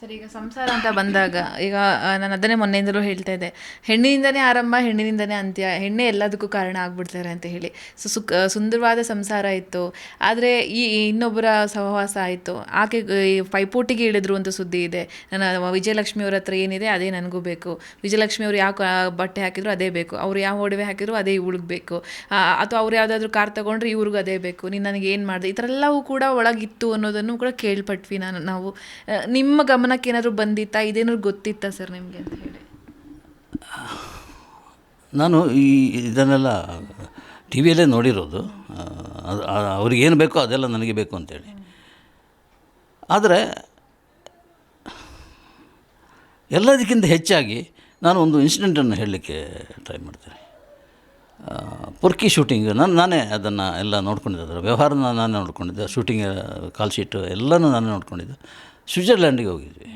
Sir, ಈಗ ಸಂಸಾರ ಅಂತ ಬಂದಾಗ ಈಗ ನಾನು ಅದನ್ನೇ ಮೊನ್ನೆಯಿಂದಲೂ ಹೇಳ್ತಾ ಇದ್ದೆ. ಹೆಣ್ಣಿನಿಂದನೇ ಆರಂಭ, ಹೆಣ್ಣಿನಿಂದನೇ ಅಂತ್ಯ. ಹೆಣ್ಣೆ ಎಲ್ಲದಕ್ಕೂ ಕಾರಣ ಆಗ್ಬಿಡ್ತಾರೆ ಅಂತ ಹೇಳಿ. ಸೊ, ಸುಖ, ಸುಂದರವಾದ ಸಂಸಾರ ಇತ್ತು. ಆದರೆ ಈ ಇನ್ನೊಬ್ಬರ ಸಹವಾಸ ಆಯಿತು. ಆಕೆ ಪೈಪೋಟಿಗೆ ಇಳಿದ್ರು ಅಂತ ಸುದ್ದಿ ಇದೆ. ನನ್ನ ವಿಜಯಲಕ್ಷ್ಮಿ ಅವ್ರ ಹತ್ರ ಏನಿದೆ ಅದೇ ನನಗೂ ಬೇಕು. ವಿಜಯಲಕ್ಷ್ಮಿ ಅವ್ರು ಯಾವ ಬಟ್ಟೆ ಹಾಕಿದ್ರು ಅದೇ ಬೇಕು. ಅವ್ರು ಯಾವ ಒಡವೆ ಹಾಕಿದ್ರು ಅದೇ ಇವಳಿಗೆ ಬೇಕು. ಅಥವಾ ಅವ್ರು ಯಾವುದಾದ್ರೂ ಕಾರ್ ತಗೊಂಡ್ರೆ ಇವ್ರಿಗೂ ಅದೇ ಬೇಕು. ನೀನು ನನಗೆ ಏನು ಮಾಡಿದೆ? ಈ ಥರ ಎಲ್ಲವೂ ಕೂಡ ಒಳಗಿತ್ತು ಅನ್ನೋದನ್ನು ಕೂಡ ಕೇಳ್ಪಟ್ವಿ ನಾನು, ನಾವು. ನಿಮ್ಮ ನಿಮ್ಮ ಗಮನಕ್ಕೆ ಏನಾದರೂ ಬಂದಿತ್ತಾ? ಇದೇನಾದ್ರು ಗೊತ್ತಿತ್ತಾ ಸರ್ ನಿಮಗೆ ಅಂತ ಹೇಳಿ? ನಾನು ಈ ಇದನ್ನೆಲ್ಲ ಟಿ ವಿಯಲ್ಲೇ ನೋಡಿರೋದು. ಅವ್ರಿಗೇನು ಬೇಕೋ ಅದೆಲ್ಲ ನನಗೆ ಬೇಕು ಅಂತೇಳಿ. ಆದರೆ ಎಲ್ಲದಕ್ಕಿಂತ ಹೆಚ್ಚಾಗಿ ನಾನು ಒಂದು ಇನ್ಸಿಡೆಂಟನ್ನು ಹೇಳಲಿಕ್ಕೆ ಟ್ರೈ ಮಾಡ್ತೇನೆ. ಪುರ್ಕಿ ಶೂಟಿಂಗ್, ನಾನು, ನಾನೇ ಅದನ್ನು ಎಲ್ಲ ನೋಡ್ಕೊಂಡಿದ್ದೆ. ಅದರ ವ್ಯವಹಾರನ ನಾನೇ ನೋಡ್ಕೊಂಡಿದ್ದೆ. ಶೂಟಿಂಗ್ ಕಾಲ್ ಶೀಟು ಎಲ್ಲನೂ ನಾನೇ ನೋಡ್ಕೊಂಡಿದ್ದೆ. ಸ್ವಿಟ್ಜರ್ಲ್ಯಾಂಡಿಗೆ ಹೋಗಿದ್ವಿ.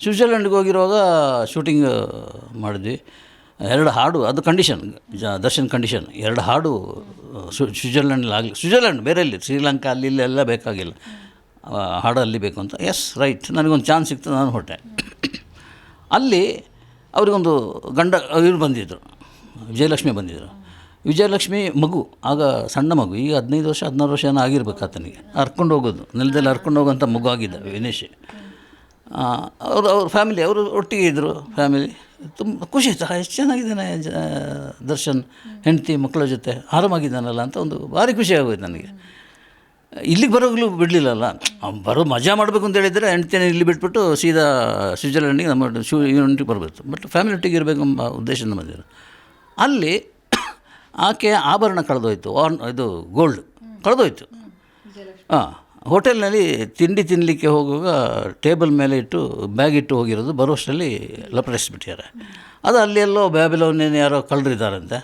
ಸ್ವಿಟ್ಜರ್ಲ್ಯಾಂಡ್ಗೆ ಹೋಗಿರುವಾಗ ಶೂಟಿಂಗ್ ಮಾಡಿದ್ವಿ. ಎರಡು ಹಾಡು, ಅದು ಕಂಡೀಷನ್ ದರ್ಶನ್ ಕಂಡೀಷನ್. ಎರಡು ಹಾಡು ಸ್ವಿ ಸ್ವಿಟ್ಜರ್ಲ್ಯಾಂಡಲ್ಲಿ ಆಗಲಿ ಸ್ವಿಟ್ಜರ್ಲ್ಯಾಂಡ್ ಬೇರೆ ಇಲ್ಲಿ, ಶ್ರೀಲಂಕಾ ಅಲ್ಲಿ ಇಲ್ಲೆಲ್ಲ ಬೇಕಾಗಿಲ್ಲ. ಹಾಡು ಅಲ್ಲಿ ಬೇಕು ಅಂತ. ಎಸ್ ರೈಟ್ ನನಗೊಂದು ಚಾನ್ಸ್ ಸಿಕ್ತು, ನಾನು ಹೊಟ್ಟೆ ಅಲ್ಲಿ ಅವರಿಗೊಂದು ಗಂಡ, ಇವ್ರು ಬಂದಿದ್ದರು ವಿಜಯಲಕ್ಷ್ಮಿ ಬಂದಿದ್ದರು ವಿಜಯಲಕ್ಷ್ಮಿ ಮಗು, ಆಗ ಸಣ್ಣ ಮಗು, ಈಗ ಹದಿನೈದು ವರ್ಷ, ಹದಿನಾರು ವರ್ಷ ಏನೋ ಆಗಿರ್ಬೇಕು ಆತನಿಗೆ. ಹರ್ಕೊಂಡು ಹೋಗೋದು, ನೆಲದಲ್ಲಿ ಹರ್ಕೊಂಡು ಹೋಗೋಂಥ ಮಗು ಆಗಿದ್ದ ವಿನೇಶ್. ಅವರು, ಅವ್ರ ಫ್ಯಾಮಿಲಿ ಅವರು ಒಟ್ಟಿಗೆ ಇದ್ದರು ಫ್ಯಾಮಿಲಿ ತುಂಬ ಖುಷಿ ಆಯ್ತು. ಎಷ್ಟು ಚೆನ್ನಾಗಿದ್ದಾನೆ, ಜ ದರ್ಶನ್. ಹೆಂಡತಿ, ಮಕ್ಕಳ ಜೊತೆ ಆರಾಮಾಗಿದ್ದಾನಲ್ಲ ಅಂತ ಒಂದು ಭಾರಿ ಖುಷಿ ಆಗೋಯ್ತು ನನಗೆ. ಇಲ್ಲಿಗೆ ಬರೋಗ್ಲೂ ಬಿಡಲಿಲ್ಲಲ್ಲ. ಬರೋ ಮಜಾ ಮಾಡಬೇಕು ಅಂತ ಹೇಳಿದರೆ ಹೆಂಡ್ತಿನ ಇಲ್ಲಿ ಬಿಟ್ಬಿಟ್ಟು ಸೀದಾ ಸ್ವಿಟ್ಜರ್ಲ್ಯಾಂಡಿಗೆ ನಮ್ಮ ಶೂ ಯೂನಿಟಿಗೆ ಬರಬೇಕು. ಬಟ್ ಫ್ಯಾಮಿಲಿ ಒಟ್ಟಿಗೆ ಇರಬೇಕು ಎಂಬ ಉದ್ದೇಶದಿಂದ ಬಂದಿರು ಅಲ್ಲಿ ಆಕೆಯ ಆಭರಣ ಕಳೆದೋಯ್ತು. ಆನ್ ಇದು ಗೋಲ್ಡ್ ಕಳೆದೋಯ್ತು. ಹಾಂ ಹೋಟೆಲ್ನಲ್ಲಿ ತಿಂಡಿ ತಿನ್ನಲಿಕ್ಕೆ ಹೋಗುವಾಗ ಟೇಬಲ್ ಮೇಲೆ ಇಟ್ಟು ಬ್ಯಾಗ್ ಇಟ್ಟು ಹೋಗಿರೋದು ಬರೋಷ್ಟರಲ್ಲಿ ಲಪಡಿಸ್ಬಿಟ್ಟಿದ್ದಾರೆ ಅದು ಅಲ್ಲಿ ಎಲ್ಲೋ ಬ್ಯಾಬಿಲೋನೇನು ಯಾರೋ ಕಳ್ಳರಿದ್ದಾರಂತೆ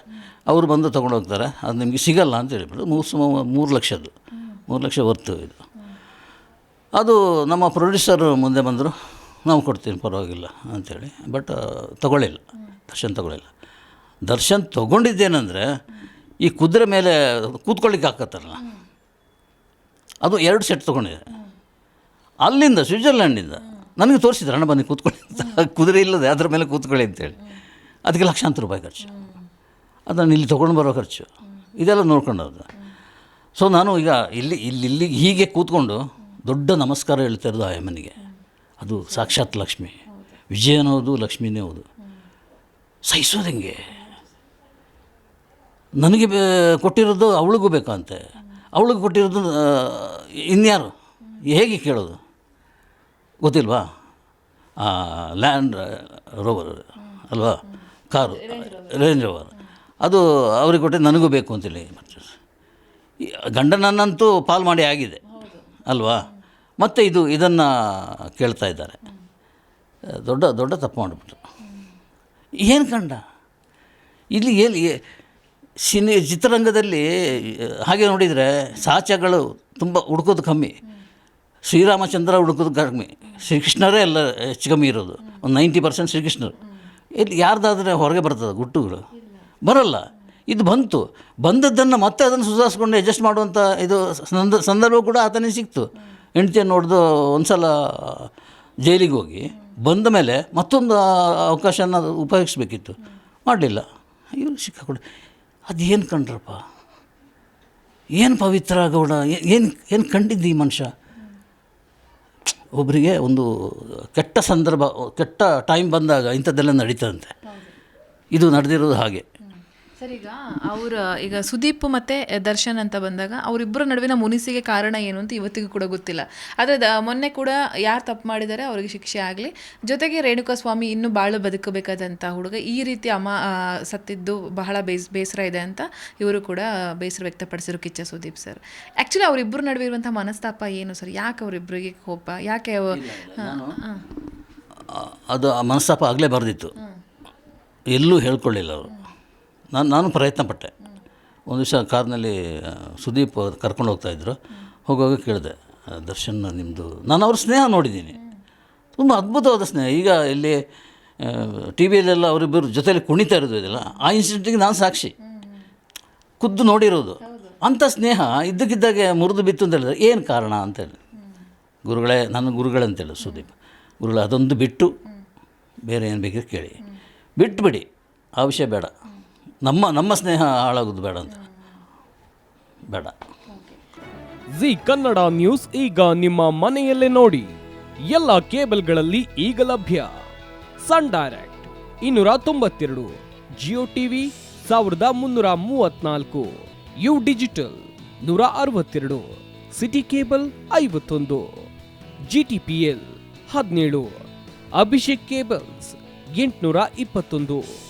ಅವರು ಬಂದು ತೊಗೊಂಡು ಹೋಗ್ತಾರೆ. ಅದು ನಿಮಗೆ ಸಿಗಲ್ಲ ಅಂತ ಹೇಳಿಬಿಟ್ಟು ಮೂರು ಮೂರು ಲಕ್ಷದ್ದು. ಮೂರು ಲಕ್ಷ ವರ್ತು ಇದು. ಅದು ನಮ್ಮ ಪ್ರೊಡ್ಯೂಸರ್ ಮುಂದೆ ಬಂದರು. ನಾವು ಕೊಡ್ತೀನಿ ಪರವಾಗಿಲ್ಲ ಅಂಥೇಳಿ ಬಟ್ ತಗೊಳ್ಳಿಲ್ಲ. ದರ್ಶನ್ ತಗೊಳ್ಳಿಲ್ಲ. ದರ್ಶನ್ ತೊಗೊಂಡಿದ್ದೇನೆಂದರೆ ಈ ಕುದುರೆ ಮೇಲೆ ಕೂತ್ಕೊಳ್ಳಿಕ್ಕೆ ಹಾಕತ್ತಾರಲ್ಲ. ಅದು ಎರಡು ಸೆಟ್ ತೊಗೊಂಡಿದೆ. ಅಲ್ಲಿಂದ ಸ್ವಿಟ್ಜರ್ಲ್ಯಾಂಡಿಂದ ನನಗೆ ತೋರಿಸಿದ್ರು, ಅಣ್ಣ ಬನ್ನಿ ಕೂತ್ಕೊಳ್ಳಿ ಅಂತ. ಕುದುರೆ ಇಲ್ಲದೆ ಅದರ ಮೇಲೆ ಕೂತ್ಕೊಳ್ಳಿ ಅಂತೇಳಿ. ಅದಕ್ಕೆ ಲಕ್ಷಾಂತರ ರೂಪಾಯಿ ಖರ್ಚು. ಅದನ್ನು ಇಲ್ಲಿ ತೊಗೊಂಡು ಬರೋ ಖರ್ಚು. ಇದೆಲ್ಲ ನೋಡ್ಕೊಂಡದ್ದು ಸೊ ನಾನು ಈಗ ಇಲ್ಲಿ ಇಲ್ಲಿ ಇಲ್ಲಿ ಹೀಗೆ ಕೂತ್ಕೊಂಡು ದೊಡ್ಡ ನಮಸ್ಕಾರ ಹೇಳ್ತಾ ಇರೋದು ಆ ಯಮನಿಗೆ ಅದು ಸಾಕ್ಷಾತ್ ಲಕ್ಷ್ಮಿ. ವಿಜಯನೋದು ಲಕ್ಷ್ಮಿನೇ ಹೌದು. ಸಹಿಸೋದು ನನಗೆ ಬೇ ಕೊಟ್ಟಿರೋದು ಅವಳಿಗೂ ಬೇಕಂತೆ. ಅವಳಿಗೆ ಕೊಟ್ಟಿರೋದು ಇನ್ಯಾರು? ಹೇಗೆ ಕೇಳೋದು? ಗೊತ್ತಿಲ್ವಾ? ಲ್ಯಾಂಡ್ ರೋವರ್ ಅಲ್ವಾ? ಕಾರು ರೇಂಜ್ ರೋವರ್ ಅದು ಅವ್ರಿಗೆ ಕೊಟ್ಟರೆ ನನಗೂ ಬೇಕು ಅಂತೇಳಿ ಗಂಡನನ್ನಂತೂ ಪಾಲ್ ಮಾಡಿ ಆಗಿದೆ. ಅಲ್ವಾ? ಮತ್ತು ಇದು, ಇದನ್ನು ಕೇಳ್ತಾ ಇದ್ದಾರೆ. ದೊಡ್ಡ ದೊಡ್ಡ ತಪ್ಪು ಮಾಡಿಬಿಟ್ರು. ಏನು ಕಂಡ? ಇಲ್ಲಿ ಎಲ್ಲಿ ಸಿನಿ ಚಿತ್ರರಂಗದಲ್ಲಿ ಹಾಗೆ ನೋಡಿದರೆ ಸಾಚಗಳು ತುಂಬ ಹುಡುಕೋದು ಕಮ್ಮಿ. ಶ್ರೀರಾಮಚಂದ್ರ ಹುಡುಕೋದು ಕಮ್ಮಿ. ಶ್ರೀಕೃಷ್ಣರೇ ಎಲ್ಲ ಹೆಚ್ಚು ಕಮ್ಮಿ ಇರೋದು. ಒಂದು ನೈಂಟಿ ಪರ್ಸೆಂಟ್ ಶ್ರೀಕೃಷ್ಣರು. ಇಲ್ಲಿ ಯಾರ್ದಾದ್ರೆ ಹೊರಗೆ ಬರ್ತದೆ ಗುಟ್ಟುಗಳು. ಬರಲ್ಲ. ಇದು ಬಂತು. ಬಂದದ್ದನ್ನು ಮತ್ತೆ ಅದನ್ನು ಸುಧಾರಿಸ್ಕೊಂಡು ಅಡ್ಜಸ್ಟ್ ಮಾಡುವಂಥ ಇದು ಸಂದ, ಸಂದರ್ಭ ಕೂಡ ಆತನೇ ಸಿಕ್ತು. ಹೆಂಡತಿಯನ್ನು ನೋಡ್ದು ಒಂದು ಸಲ ಜೈಲಿಗೆ ಹೋಗಿ ಬಂದ ಮೇಲೆ ಮತ್ತೊಂದು ಅವಕಾಶನ ಉಪಯೋಗಿಸ್ಬೇಕಿತ್ತು. ಮಾಡಲಿಲ್ಲ. ಇವರು ಸಿಕ್ಕಾಕೊಂಡು ಅದೇನು ಕಂಡ್ರಪ್ಪ? ಏನು ಪವಿತ್ರ ಗೌಡ ಏನು ಏನು ಕಂಡಿದ್ದು ಈ ಮನುಷ್ಯ? ಒಬ್ಬರಿಗೆ ಒಂದು ಕೆಟ್ಟ ಸಂದರ್ಭ, ಕೆಟ್ಟ ಟೈಮ್ ಬಂದಾಗ ಇಂಥದ್ದೆಲ್ಲ ನಡೀತದಂತೆ. ಇದು ನಡೆದಿರೋದು ಹಾಗೆ. ಸರ್ ಈಗ ಅವ್ರ ಈಗ ಸುದೀಪ್ ಮತ್ತೆ ದರ್ಶನ್ ಅಂತ ಬಂದಾಗ ಅವರಿಬ್ಬರ ನಡುವಿನ ಮುನಿಸಿಗೆ ಕಾರಣ ಏನು ಅಂತ ಇವತ್ತಿಗೂ ಕೂಡ ಗೊತ್ತಿಲ್ಲ. ಆದರೆ ದ ಮೊನ್ನೆ ಕೂಡ ಯಾರು ತಪ್ಪು ಮಾಡಿದ್ದಾರೆ ಅವರಿಗೆ ಶಿಕ್ಷೆ ಆಗಲಿ. ಜೊತೆಗೆ ರೇಣುಕಾ ಸ್ವಾಮಿ ಇನ್ನೂ ಬಾಳು ಬದುಕಬೇಕಾದಂಥ ಹುಡುಗ ಈ ರೀತಿ ಅಮ ಸತ್ತಿದ್ದು ಬಹಳ ಬೇಸ್ ಬೇಸರ ಇದೆ ಅಂತ ಇವರು ಕೂಡ ಬೇಸರ ವ್ಯಕ್ತಪಡಿಸಿರು ಕಿಚ್ಚ ಸುದೀಪ್ ಸರ್. ಆ್ಯಕ್ಚುಲಿ ಅವರಿಬ್ಬರ ನಡುವೆ ಇರುವಂಥ ಮನಸ್ತಾಪ ಏನು ಸರ್? ಯಾಕೆ ಅವರಿಬ್ಬರಿಗೆ ಕೋಪ? ಯಾಕೆ ಅದು ಮನಸ್ತಾಪ ಆಗಲೇ ಬರೆದಿತ್ತು. ಎಲ್ಲೂ ಹೇಳ್ಕೊಳ್ಳಿಲ್ಲ ಅವರು. ನಾನು ನಾನು ಪ್ರಯತ್ನ ಪಟ್ಟೆ ಒಂದು ದಿವಸ ಕಾರ್ನಲ್ಲಿ ಸುದೀಪ್ ಕರ್ಕೊಂಡು ಹೋಗ್ತಾಯಿದ್ರು ಹೋಗುವಾಗ ಕೇಳಿದೆ ದರ್ಶನ್ ನಿಮ್ಮದು ನಾನು ಅವ್ರ ಸ್ನೇಹ ನೋಡಿದ್ದೀನಿ. ತುಂಬ ಅದ್ಭುತವಾದ ಸ್ನೇಹ. ಈಗ ಇಲ್ಲಿ ಟಿ ವಿಯಲ್ಲೆಲ್ಲ ಅವರಿಬ್ಬರು ಜೊತೆಯಲ್ಲಿ ಕುಣಿತಾ ಇರೋದು ಇದೆಲ್ಲ, ಆ ಇನ್ಸಿಡೆಂಟಿಗೆ ನಾನು ಸಾಕ್ಷಿ. ಖುದ್ದು ನೋಡಿರೋದು. ಅಂಥ ಸ್ನೇಹ ಇದ್ದಕ್ಕಿದ್ದಾಗೆ ಮುರಿದು ಬಿತ್ತು ಅಂತ ಹೇಳಿದ್ರೆ, ಏನು ಕಾರಣ ಅಂತೇಳಿ ಗುರುಗಳೇ, ನನ್ನ ಗುರುಗಳಂತೇಳಿ ಸುದೀಪ್. ಗುರುಗಳು, ಅದೊಂದು ಬಿಟ್ಟು, ಬೇರೆ ಏನು ಬೇಕಿದ್ರೆ ಕೇಳಿ. ಬಿಟ್ಟುಬಿಡಿ ಆ ವಿಷಯ ಬೇಡ. ನಮ್ಮ ನಮ್ಮ ಸ್ನೇಹ ಹಾಳಾಗೋದು ಬೇಡ ಅಂತ. ಬೇಡ. ಜಿ ಕನ್ನಡ ನ್ಯೂಸ್ ಈಗ ನಿಮ್ಮ ಮನೆಯಲ್ಲೇ ನೋಡಿ. ಎಲ್ಲ ಕೇಬಲ್ಗಳಲ್ಲಿ ಈಗ ಲಭ್ಯ. ಸನ್ ಡೈರೆಕ್ಟ್ ಇನ್ನೂರ ತೊಂಬತ್ತೆರಡು, ಜಿಯೋ ಟಿವಿ ಸಾವಿರದ ಮುನ್ನೂರ ಮೂವತ್ನಾಲ್ಕು, ಯು ಡಿಜಿಟಲ್ ನೂರ ಅರವತ್ತೆರಡು, ಸಿಟಿ ಕೇಬಲ್ ಐವತ್ತೊಂದು ಜಿ ಟಿ ಪಿ ಎಲ್ ಹದಿನೇಳು, ಅಭಿಷೇಕ್ ಕೇಬಲ್ಸ್ ಎಂಟುನೂರ ಇಪ್ಪತ್ತೊಂದು.